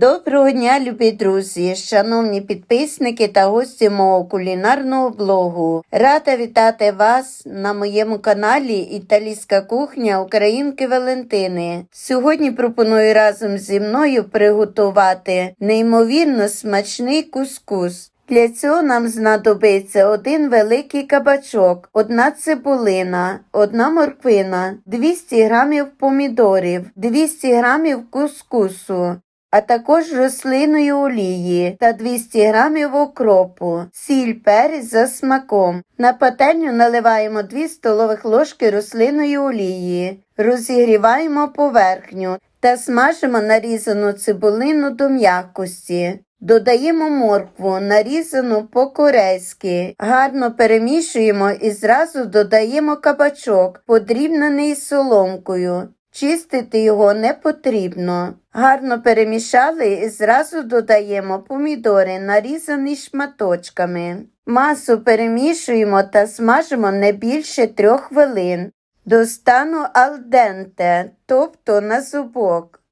Доброго дня, любі друзі, шановні підписники та гості мого кулінарного блогу. Рада вітати вас на моєму каналі Італійська кухня Українки Валентини. Сьогодні пропоную разом зі мною приготувати неймовірно смачний кускус. Для цього нам знадобиться один великий кабачок, одна цибулина, одна морквина, 200 грамів помідорів, 200 грамів кускусу, а також рослинної олії та 200 грамів окропу, сіль перець за смаком. На пательню наливаємо 2 столових ложки рослинної олії, розігріваємо поверхню та смажимо нарізану цибулину до м'якості. Додаємо моркву, нарізану по-корейськи, гарно перемішуємо і зразу додаємо кабачок, подрібнений соломкою. Чистити його не потрібно. Гарно перемішали і зразу додаємо помідори, нарізані шматочками. Масу перемішуємо та смажимо не більше трьох хвилин. До стану алденте, тобто на зубок.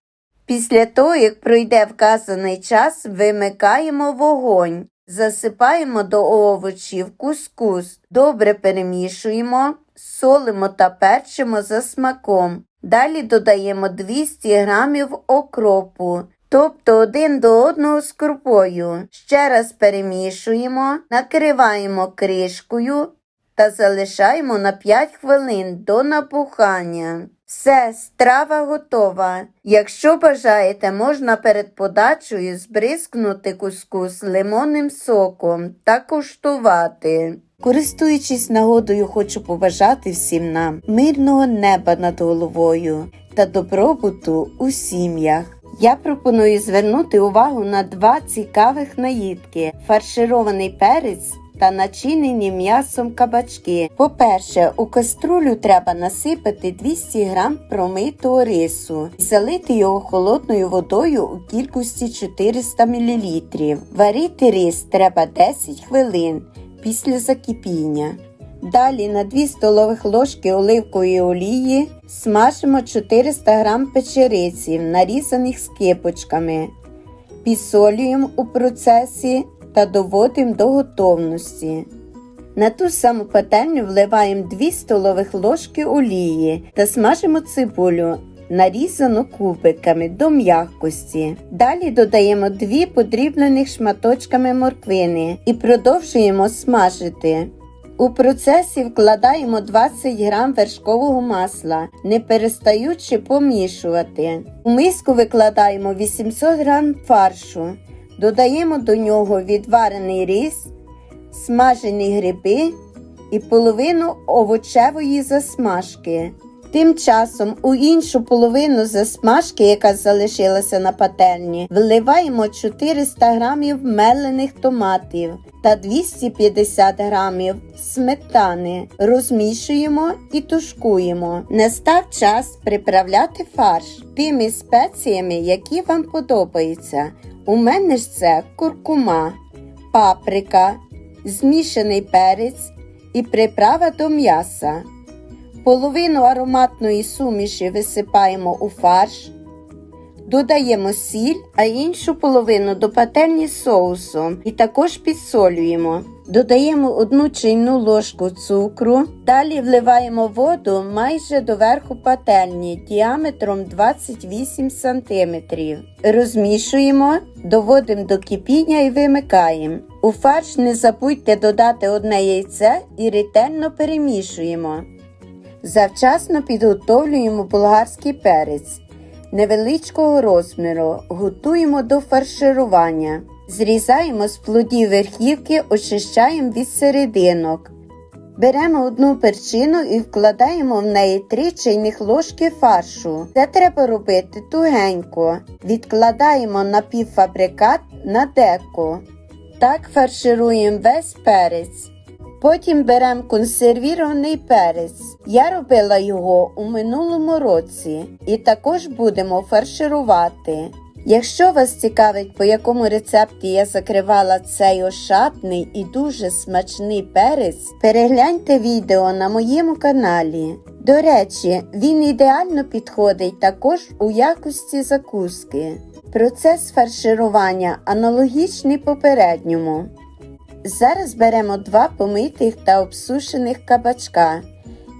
Після того, як пройде вказаний час, вимикаємо вогонь, засипаємо до овочів кускус, добре перемішуємо, солимо та перчимо за смаком. Далі додаємо 200 грамів окропу, тобто один до одного з крупою. Ще раз перемішуємо, накриваємо кришкою та залишаємо на 5 хвилин до набухання. Все, страва готова. Якщо бажаєте, можна перед подачею збризкнути кускус лимонним соком та куштувати. Користуючись нагодою, хочу побажати всім нам мирного неба над головою та добробуту у сім'ях. Я пропоную звернути увагу на два цікавих наїдки: фарширований перець та начинені м'ясом кабачки. По-перше, у каструлю треба насипати 200 г промитого рису і залити його холодною водою у кількості 400 мл. Варити рис треба 10 хвилин після закипіння. Далі на 2 столових ложки оливкової олії смажимо 400 г печериці, нарізаних скипочками. Підсолюємо у процесі та доводимо до готовності. На ту саму пательню вливаємо 2 столових ложки олії та смажимо цибулю, нарізану кубиками до м'якості. Далі додаємо 2 подрібнених шматочками морквини і продовжуємо смажити. У процесі вкладаємо 20 г вершкового масла, не перестаючи помішувати. У миску викладаємо 800 г фаршу. Додаємо до нього відварений рис, смажені гриби і половину овочевої засмажки. Тим часом у іншу половину засмажки, яка залишилася на пательні, вливаємо 400 г мелених томатів та 250 г сметани, розмішуємо і тушкуємо. Настав час приправляти фарш тими спеціями, які вам подобаються. У мене ж це куркума, паприка, змішаний перець і приправа до м'яса. Половину ароматної суміші висипаємо у фарш, додаємо сіль, а іншу половину до пательні з соусом і також підсолюємо. Додаємо одну чайну ложку цукру, далі вливаємо воду майже до верху пательні діаметром 28 см. Розмішуємо, доводимо до кипіння і вимикаємо. У фарш не забудьте додати одне яйце і ретельно перемішуємо. Завчасно підготовлюємо болгарський перець невеличкого розміру, готуємо до фарширування. Зрізаємо з плодів верхівки, очищаємо від серединок. Беремо одну перчину і вкладаємо в неї 3 чайних ложки фаршу. Це треба робити тугенько. Відкладаємо напівфабрикат на деко. Так фаршируємо весь перець. Потім беремо консервірований перець. Я робила його у минулому році і також будемо фарширувати. Якщо вас цікавить, по якому рецепті я закривала цей ошатний і дуже смачний перець, перегляньте відео на моєму каналі. До речі, він ідеально підходить також у якості закуски. Процес фарширування аналогічний попередньому. Зараз беремо два помитих та обсушених кабачка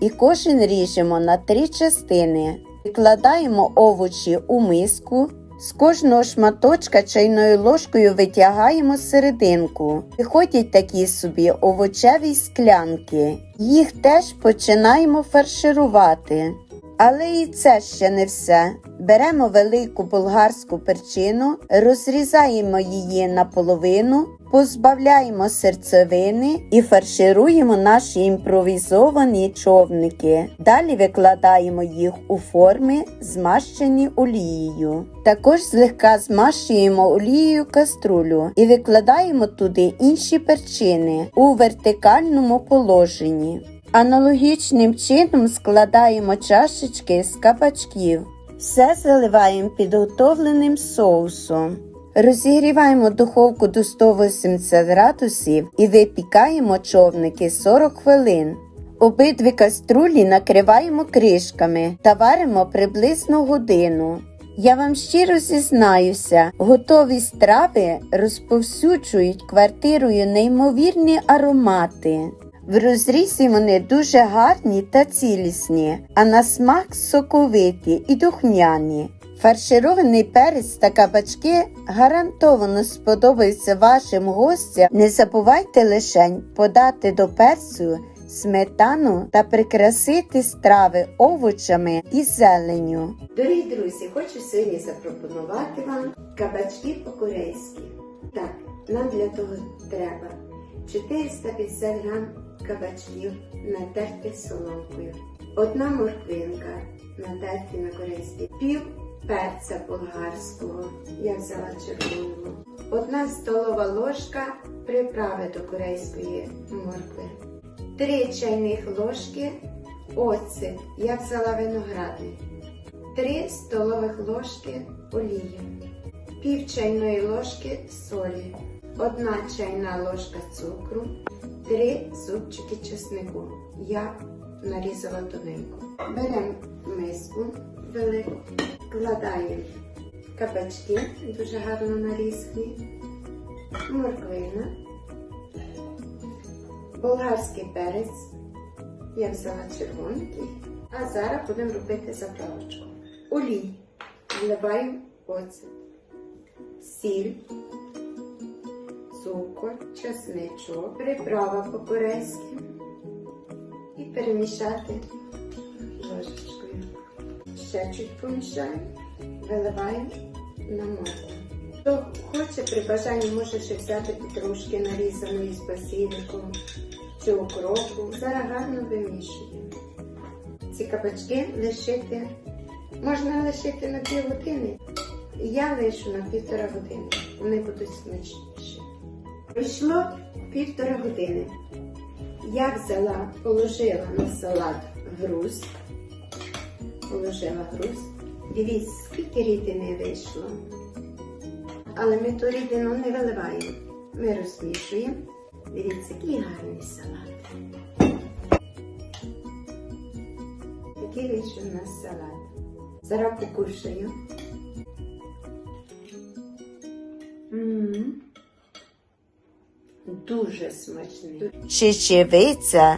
і кожен ріжемо на три частини. Викладаємо овочі у миску. З кожного шматочка чайною ложкою витягаємо серединку. Виходять такі собі овочеві склянки. Їх теж починаємо фарширувати. Але і це ще не все. Беремо велику болгарську перчину, розрізаємо її наполовину, позбавляємо серцевини і фаршируємо наші імпровізовані човники. Далі викладаємо їх у форми, змащені олією. Також злегка змащуємо олією каструлю і викладаємо туди інші перчини у вертикальному положенні. Аналогічним чином складаємо чашечки з кабачків. Все заливаємо підготовленим соусом. Розігріваємо духовку до 180 градусів і випікаємо човники 40 хвилин. Обидві каструлі накриваємо кришками та варимо приблизно годину. Я вам щиро зізнаюся, готові страви розповсюджують квартирою неймовірні аромати. В розрізі вони дуже гарні та цілісні, а на смак соковиті і духмяні. Фарширований перець та кабачки гарантовано сподобаються вашим гостям. Не забувайте лишень подати до перцю сметану та прикрасити страви овочами і зеленню. Дорогі друзі, хочу сьогодні запропонувати вам кабачки по-корейськи. Так, нам для того треба 450 грам кабачків натертих соломкою, одна морквинка натерті на корейській, пів перця болгарського, я взяла червоного, одна столова ложка приправи до корейської моркви, три чайних ложки оцет, я взяла виноградний, три столових ложки олії, пів чайної ложки солі, одна чайна ложка цукру, три зубчики чеснику. Я нарізала тоненько. Беремо миску велику, вкладаємо кабачки, дуже гарно нарізані, морквина, болгарський перець. Я взяла червоненький. А зараз будемо робити заправочку. Олій. Вливаємо оцет, сіль цукор, чесничок, приправа по-корейськи і перемішати ложечкою. Ще чуть помішаємо, виливаємо на морку. Хто хоче при бажанні може ще взяти петрушки нарізаної з басіліком чи укропу. Зараз гарно вимішуємо. Ці кабачки лишити можна лишити на пів. Я лишу на півтора години. Вони будуть смачніші. Пройшло півтора години. Я взяла, положила на салат груз. Положила груз. Дивіться, скільки рідини вийшло. Але ми ту рідину не виливаємо. Ми розмішуємо. Дивіться, який гарний салат. Такий вийшов у нас салат. Зараз покушаю. М-м-м. Дуже смачний. Чечевиця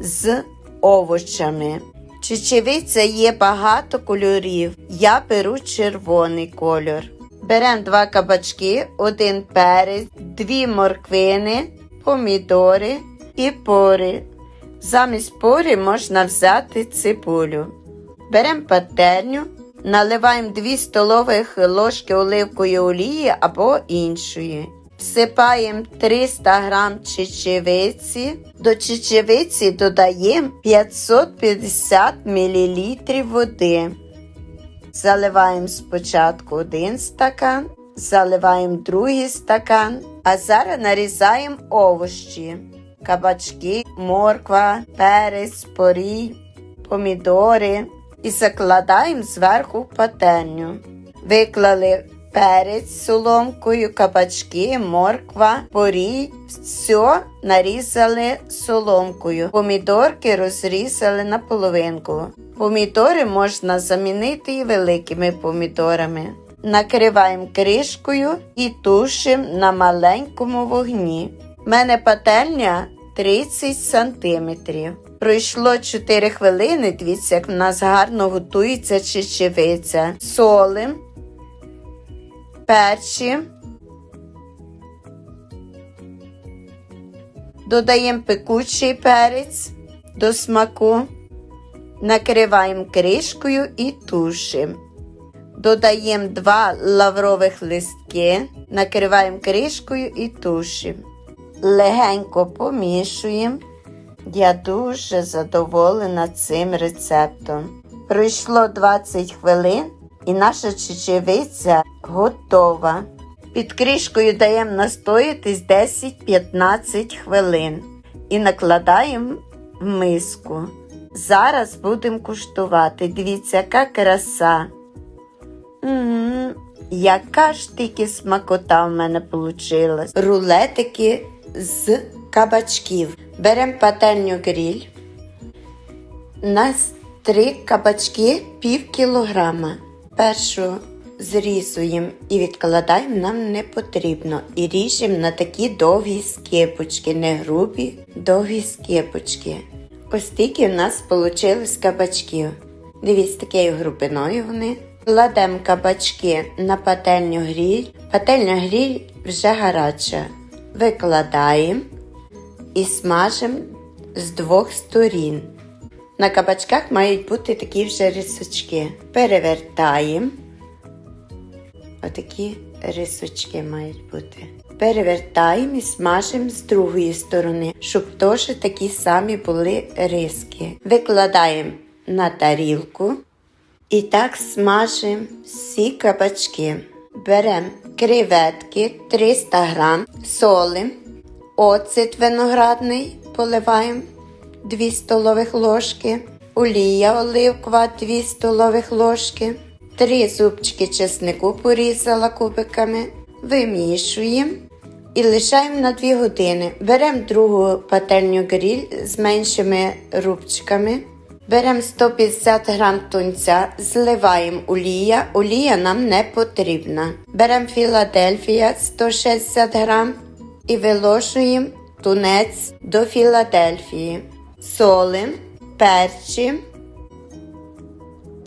з овочами. Чечевиця є багато кольорів. Я беру червоний кольор. Беремо два кабачки, один перець, дві морквини, помідори і пори. Замість пори можна взяти цибулю. Беремо пательню, наливаємо 2 столових ложки оливкової олії або іншої. Всипаємо 300 г чечевиці. До чечевиці додаємо 550 мл води. Заливаємо спочатку один стакан, заливаємо другий стакан, а зараз нарізаємо овощі, кабачки, морква, перець, порій, помідори і закладаємо зверху пательню. Виклали перець соломкою, кабачки, морква, порій. Все нарізали соломкою. Помідорки розрізали на половинку. Помідори можна замінити і великими помідорами. накриваємо кришкою і тушимо на маленькому вогні. У мене пательня 30 сантиметрів. Пройшло 4 хвилини, дивіться, як в нас гарно готується чечевиця. Солим, перчим. Додаємо пекучий перець до смаку, накриваємо кришкою і тушимо. Додаємо 2 лаврових листки, накриваємо кришкою і тушимо. Легенько помішуємо. Я дуже задоволена цим рецептом. Пройшло 20 хвилин і наша чечевиця готова. Під кришкою даємо настоятись 10-15 хвилин і накладаємо в миску. Зараз будемо куштувати. Дивіться, яка краса. М, Яка ж тільки смакота в мене вийшла. Рулетики з кабачків. Беремо пательню гріль. У нас три кабачки пів кілограма. Першу зрізуємо і відкладаємо, нам не потрібно. І ріжемо на такі довгі скипочки, не грубі, довгі скипочки. Ось тільки в нас вийшло кабачків. Дивіться, такою грубиною вони. Кладемо кабачки на пательню гріль. Пательня гріль вже гаряча. Викладаємо і смажимо з двох сторін. На кабачках мають бути такі вже рисочки. Перевертаємо. Отакі рисочки мають бути. Перевертаємо і смажимо з другої сторони, щоб теж такі самі були риски. Викладаємо на тарілку і так смажимо всі кабачки. Беремо креветки 300 грам, солим, оцет виноградний поливаємо 2 столових ложки, олія оливкова 2 столових ложки, 3 зубчики чеснику порізала кубиками, вимішуємо і лишаємо на 2 години. Беремо другу пательню гріль з меншими рубчиками. Беремо 150 грам тунця, зливаємо олія. Олія нам не потрібна. Беремо Філадельфія 160 грам і виложуємо тунець до Філадельфії. Солим, перчим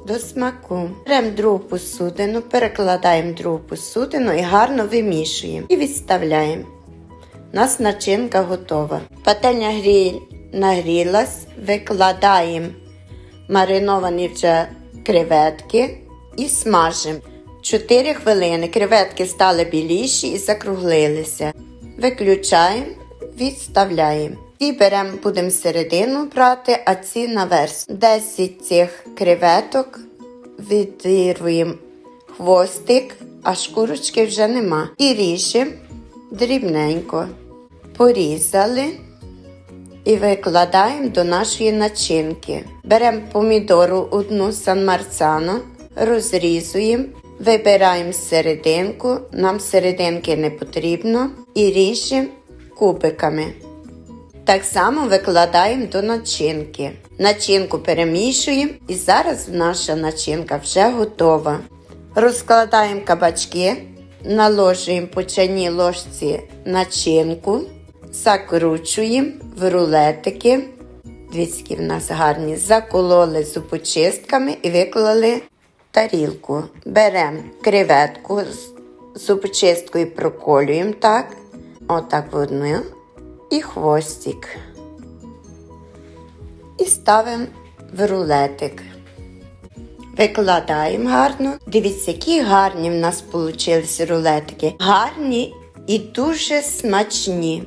до смаку. Беремо другу посудину, перекладаємо другу посудину і гарно вимішуємо. І відставляємо. У нас начинка готова. Пательня гріль нагрілась, викладаємо мариновані вже креветки і смажимо. 4 хвилини креветки стали біліші і закруглилися. Виключаємо, відставляємо. І беремо, будемо середину брати, а ці наверх. 10 цих креветок відірвуємо хвостик, а шкурочки вже нема. І ріжемо дрібненько. Порізали і викладаємо до нашої начинки. Беремо помідору одну сан марцано, розрізуємо, вибираємо серединку, нам серединки не потрібно, і ріжемо кубиками. Так само викладаємо до начинки. Начинку перемішуємо і зараз наша начинка вже готова. Розкладаємо кабачки, наложуємо по чайній ложці начинку, закручуємо в рулетики. Дивіться, в нас гарні. Закололи зубочистками і виклали тарілку. Беремо креветку з зубочисткою проколюємо так. Отак в одну і хвостик. І ставимо в рулетик. Викладаємо гарно. Дивіться, які гарні в нас вийшли рулетики. Гарні і дуже смачні.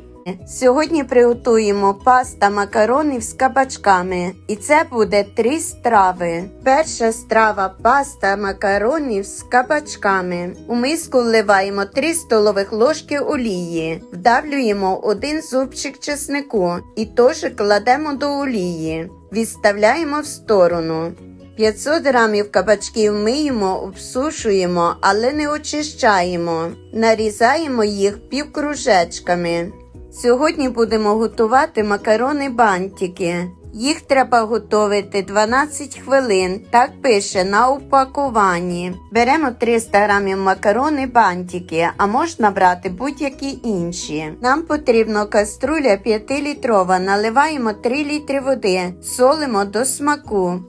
Сьогодні приготуємо паста макаронів з кабачками. І це буде три страви. Перша страва паста макаронів з кабачками. У миску вливаємо 3 столових ложки олії, вдавлюємо один зубчик чеснику і теж кладемо до олії. Відставляємо в сторону. 500 грамів кабачків миємо, обсушуємо, але не очищаємо. Нарізаємо їх півкружечками. Сьогодні будемо готувати макарони бантики. Їх треба готувати 12 хвилин, так пише на упакуванні. Беремо 300 грамів макарони бантики, а можна брати будь-які інші. Нам потрібно каструля 5-літрова, наливаємо 3 літри води, солимо до смаку.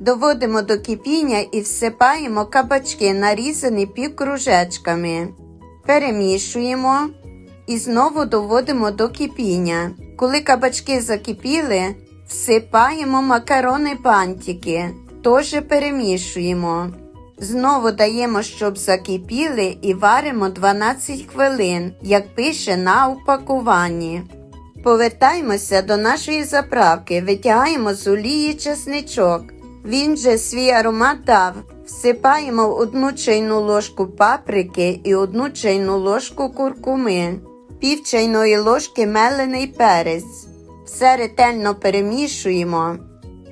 Доводимо до кипіння і всипаємо кабачки, нарізані півкружечками. Перемішуємо і знову доводимо до кипіння. Коли кабачки закипіли, всипаємо макарони бантики, теж перемішуємо. Знову даємо, щоб закипіли і варимо 12 хвилин, як пише на упакуванні. Повертаємося до нашої заправки, витягаємо з олії чесничок. Він же свій аромат дав. Всипаємо одну чайну ложку паприки і одну чайну ложку куркуми, пів чайної ложки мелений перець. Все ретельно перемішуємо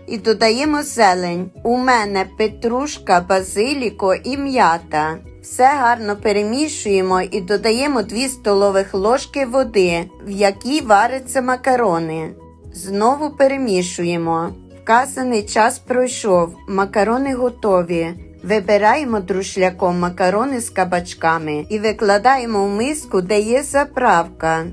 і додаємо зелень. У мене петрушка, базиліко і м'ята. Все гарно перемішуємо і додаємо 2 столових ложки води, в якій варяться макарони. Знову перемішуємо. Вказаний час пройшов, макарони готові. Вибираємо друшляком макарони з кабачками і викладаємо в миску, де є заправка.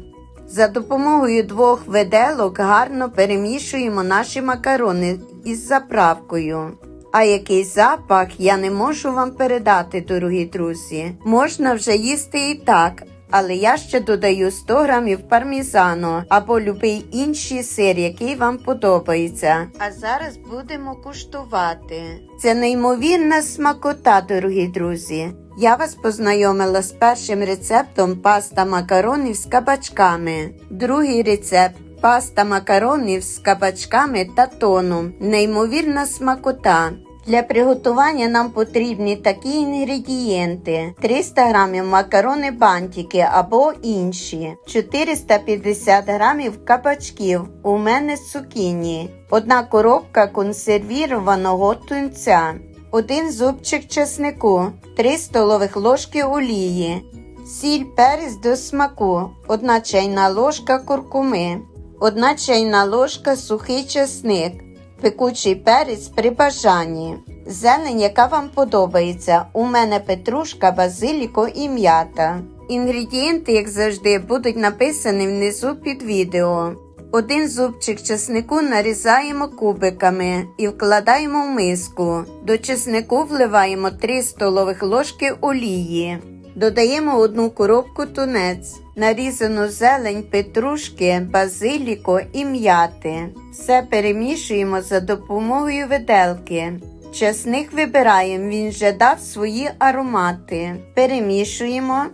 За допомогою двох виделок гарно перемішуємо наші макарони із заправкою. А який запах я не можу вам передати, дорогі друзі. Можна вже їсти і так, але я ще додаю 100 грамів пармізану або любий інший сир, який вам подобається. А зараз будемо куштувати. Це неймовірна смакота, дорогі друзі. Я вас познайомила з першим рецептом паста макаронів з кабачками. Другий рецепт паста макаронів з кабачками та тоном. Неймовірна смакота. Для приготування нам потрібні такі інгредієнти: 300 грамів макарони бантики або інші, 450 грамів кабачків, у мене цукіні, одна коробка консервірованого тунця, один зубчик чеснику, 3 столових ложки олії, сіль перець до смаку, 1 чайна ложка куркуми, 1 чайна ложка сухий чесник пекучий перець при бажанні. Зелень, яка вам подобається. У мене петрушка, базиліко і м'ята. Інгредієнти, як завжди, будуть написані внизу під відео. Один зубчик чеснику нарізаємо кубиками і вкладаємо в миску. До чеснику вливаємо 3 столових ложки олії. Додаємо одну коробку тунець, нарізану зелень, петрушки, базиліко і м'яти. Все перемішуємо за допомогою виделки. Чесник вибираємо, він вже дав свої аромати. Перемішуємо,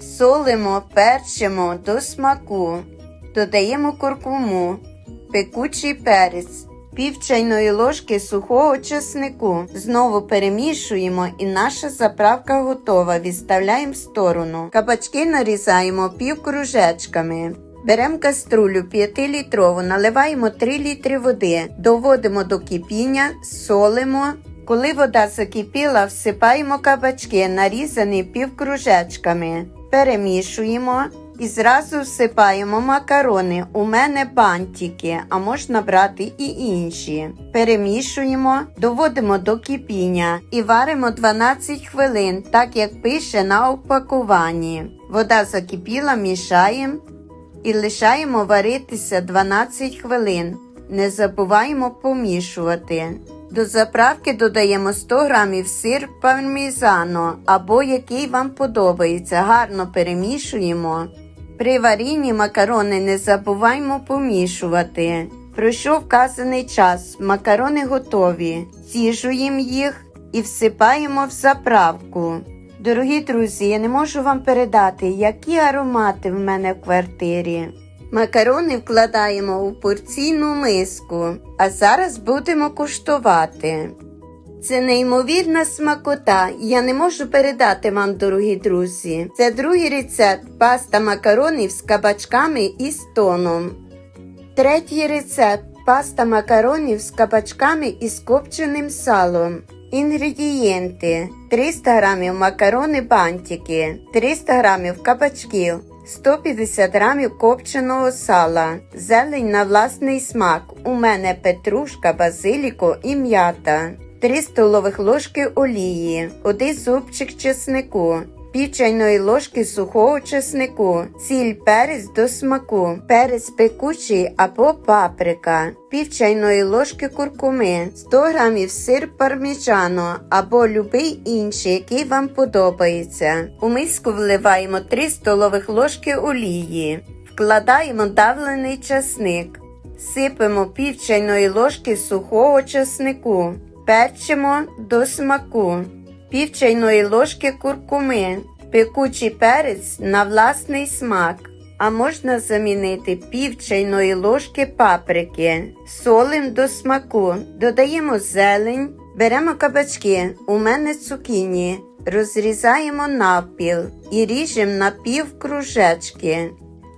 солимо, перчимо до смаку. Додаємо куркуму, пекучий перець, пів чайної ложки сухого чеснику. Знову перемішуємо і наша заправка готова. Відставляємо в сторону. Кабачки нарізаємо пів кружечками. Беремо каструлю 5-літрову, наливаємо 3 літри води, доводимо до кипіння, солимо. Коли вода закипіла, всипаємо кабачки, нарізані півкружечками. Перемішуємо і зразу всипаємо макарони. У мене бантики, а можна брати і інші. Перемішуємо, доводимо до кипіння і варимо 12 хвилин, так як пише на упакуванні. Вода закипіла, мішаємо і лишаємо варитися 12 хвилин. Не забуваємо помішувати. До заправки додаємо 100 грамів сир пармізано або який вам подобається. Гарно перемішуємо. При варінні макарони не забуваємо помішувати. Пройшов вказаний час, макарони готові. Сіжуємо їх і всипаємо в заправку. Дорогі друзі, я не можу вам передати, які аромати в мене в квартирі. Макарони вкладаємо у порційну миску, а зараз будемо куштувати. Це неймовірна смакота, я не можу передати вам, дорогі друзі. Це другий рецепт паста макаронів з кабачками і з тоном. Третій рецепт паста макаронів з кабачками і з копченим салом. Інгредієнти 300 г макарони бантики, 300 г кабачків, 150 грамів копченого сала, зелень на власний смак. У мене петрушка, базиліко і м'ята, 3 столових ложки олії, 1 зубчик чеснику, пів ложки сухого чеснику, сіль перець до смаку, перець пекучий або паприка, пів чайної ложки куркуми, 100 грамів сир парміджано або любий інший, який вам подобається. У миску вливаємо 3 столових ложки олії, вкладаємо давлений часник, сипемо пів чайної ложки сухого чеснику, перчимо до смаку. Пів чайної ложки куркуми, пекучий перець на власний смак, а можна замінити пів чайної ложки паприки, солим до смаку, додаємо зелень, беремо кабачки, у мене цукіні, розрізаємо навпіл і ріжемо на пів кружечки.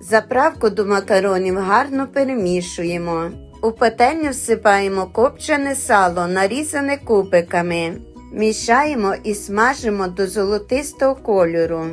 Заправку до макаронів гарно перемішуємо. У пательню всипаємо копчене сало, нарізане кубиками. Мішаємо і смажимо до золотистого кольору.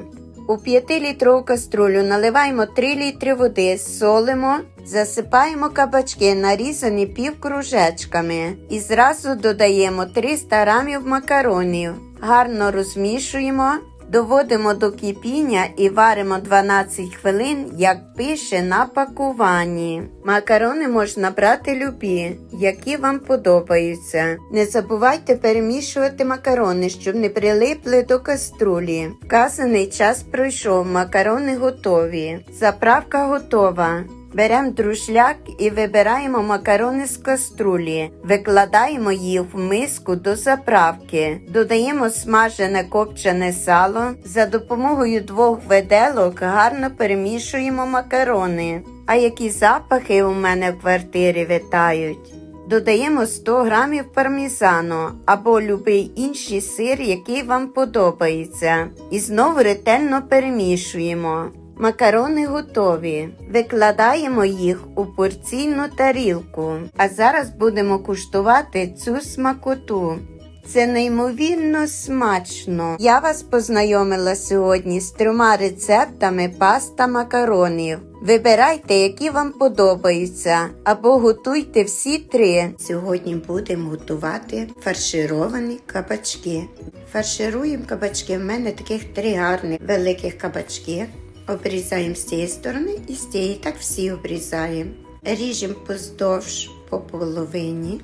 У 5-літрову каструлю наливаємо 3 літри води, солимо, засипаємо кабачки, нарізані півкружечками, і зразу додаємо 300 грамів макаронів. Гарно розмішуємо, доводимо до кипіння і варимо 12 хвилин, як пише на пакуванні. Макарони можна брати любі, які вам подобаються. Не забувайте перемішувати макарони, щоб не прилипли до каструлі. Вказаний час пройшов, макарони готові. Заправка готова. Беремо друшляк і вибираємо макарони з каструлі, викладаємо їх в миску до заправки, додаємо смажене копчене сало. За допомогою двох виделок гарно перемішуємо макарони. А які запахи у мене в квартирі витають. Додаємо 100 грамів пармізану або любий інший сир, який вам подобається. І знову ретельно перемішуємо. Макарони готові. Викладаємо їх у порційну тарілку. А зараз будемо куштувати цю смакоту. Це неймовірно смачно. Я вас познайомила сьогодні з трьома рецептами паста макаронів. Вибирайте, які вам подобаються, або готуйте всі три. Сьогодні будемо готувати фаршировані кабачки. Фаршируємо кабачки. В мене таких три гарних великих кабачки. Обрізаємо з цієї сторони і з цієї так всі обрізаємо. Ріжемо поздовж по половині.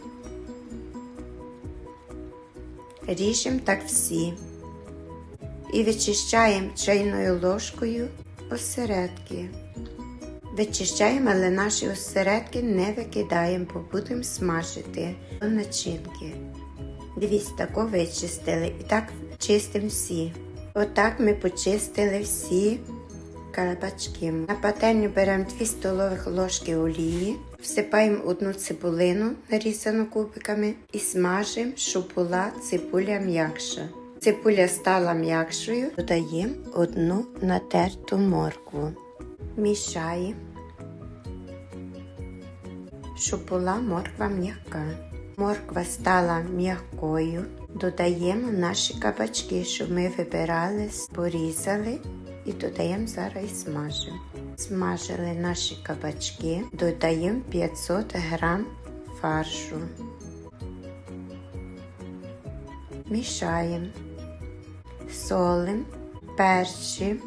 Ріжемо так всі. І вичищаємо чайною ложкою осередки. Вичищаємо, але наші осередки не викидаємо, бо будемо смажити до начинки. Дивіться, тако вичистили. І так чистимо всі. Отак ми почистили всі кабачки. На пательню беремо 2 столових ложки олії, всипаємо одну цибулину, нарізану кубиками, і смажимо, щоб була цибуля м'якша. Цибуля стала м'якшою, додаємо одну натерту моркву. Мішаємо, щоб була морква м'яка. Морква стала м'якою. Додаємо наші кабачки, щоб ми вибирали, порізали і додаємо зараз смажимо. Смажили наші кабачки, додаємо 500 грам фаршу. Мішаємо, солимо, перчимо,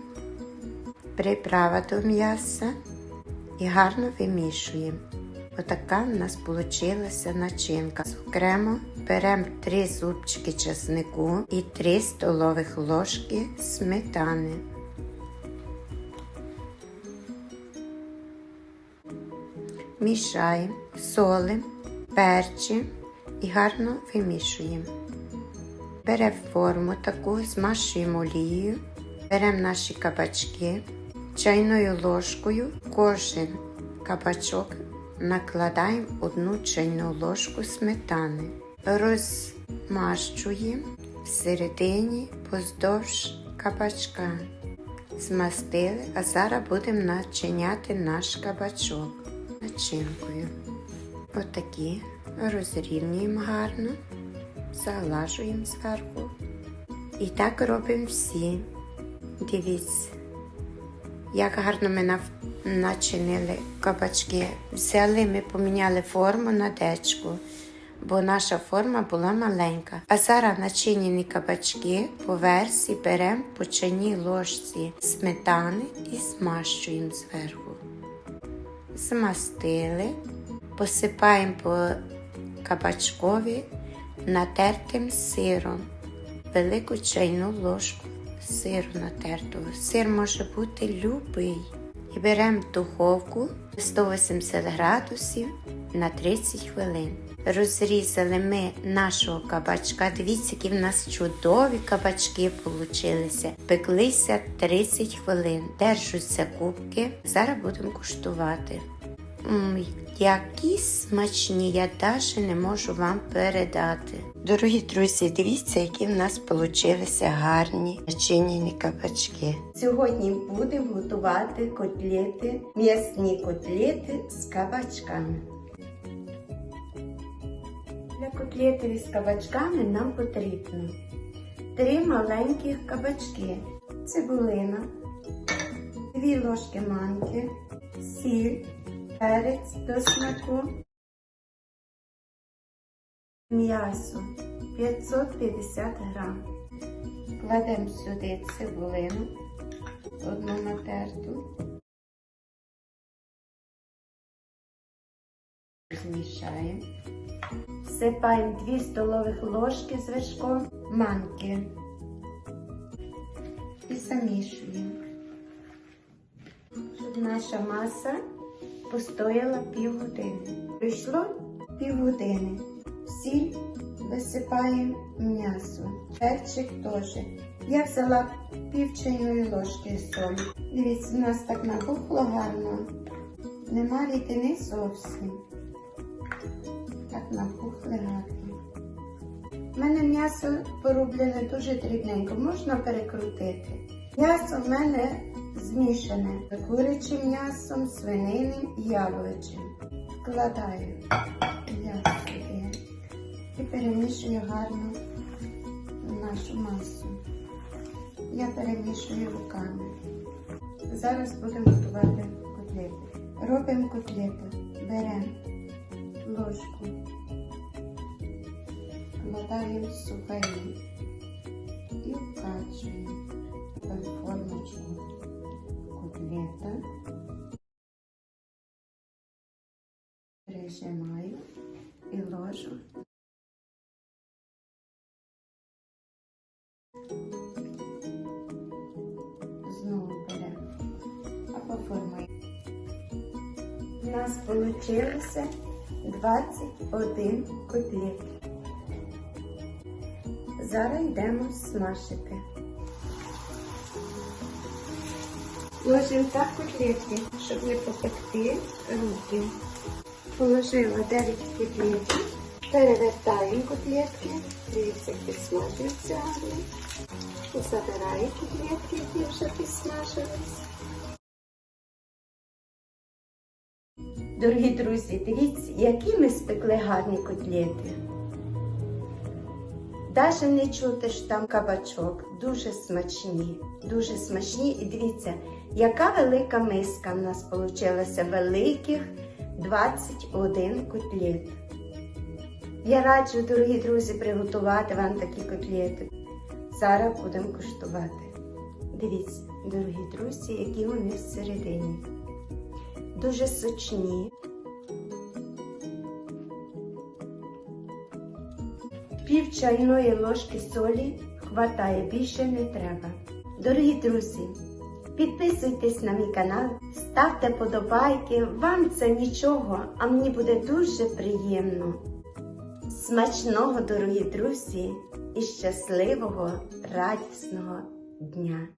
приправа до м'яса і гарно вимішуємо. Отака в нас вийшла начинка. Окремо беремо 3 зубчики чеснику і 3 столових ложки сметани. Мішаємо, солимо, перчимо і гарно вимішуємо. Беремо форму таку, змашуємо олією, беремо наші кабачки, чайною ложкою, кожен кабачок накладаємо одну чайну ложку сметани, розмащуємо всередині поздовж кабачка. Змастили, а зараз будемо начиняти наш кабачок начинкою. Отакі розрівнюємо гарно, залажуємо зверху. І так робимо всі. Дивіться, Як гарно ми начинили кабачки. Взяли, ми поміняли форму на дечку, бо наша форма була маленька. А зараз начинені кабачки по версії беремо по чайній ложці сметани і змащуємо зверху. Змастили, посипаємо по кабачкові натертим сиром, велику чайну ложку сиру натертого. Сир може бути любий. І беремо духовку 180 градусів на 30 хвилин. Розрізали ми нашого кабачка. Дивіться, які в нас чудові кабачки получилися. Пеклися 30 хвилин. Держуться кубки. Зараз будемо куштувати. М, які смачні, я навіть не можу вам передати. Дорогі друзі, дивіться, які в нас получилися гарні начинені кабачки. Сьогодні будемо готувати котлети, м'ясні котлети з кабачками. Для котлетів із кабачками нам потрібно три маленьких кабачки, цибулина, дві ложки манки, сіль, перець до смаку, м'ясо 550 грам. Кладемо сюди цибулину, одну натерту, змішаємо. Всипаємо 2 столових ложки з вершком манки і замішуємо, щоб наша маса постояла півгодини. Пройшло півгодини. Сіль висипаємо м'ясо, перчик теж. Я взяла пів чайної ложки солі. Дивіться, у нас так набухло гарно. Нема рідини зовсім. У мене м'ясо порублене дуже дрібненько, можна перекрутити. М'ясо в мене змішане курячим м'ясом, свининим і яловичим. Вкладаю м'ясо і перемішую гарно нашу масу. Я перемішую руками. Зараз будемо готувати котлети. Робимо котлети. Беремо ложку, вкладаємо сухарі і вкачуємо формочку котлета. Прижимаю і ложу. Знову беремо або формуємо. У нас вийшло 21 котлет. Зараз йдемо смажити. Ложимо так котлетки, щоб не попекти руки. Положила 9 котлетів. Перевертаємо котлетки. Дивіться, підсмажуються гарно. Забираю котлетки, які вже підсмажились. Дорогі друзі, дивіться, які ми спекли гарні котлети. Даже не чути що там кабачок. Дуже смачні, дуже смачні. І дивіться, яка велика миска в нас вийшла великих 21 котлет. Я раджу, дорогі друзі, приготувати вам такі котлети. Зараз будемо куштувати. Дивіться, дорогі друзі, які вони всередині. Дуже сочні. Пів чайної ложки солі хватає, більше не треба. Дорогі друзі, підписуйтесь на мій канал, ставте подобайки. Вам це нічого, а мені буде дуже приємно. Смачного, дорогі друзі, і щасливого, радісного дня!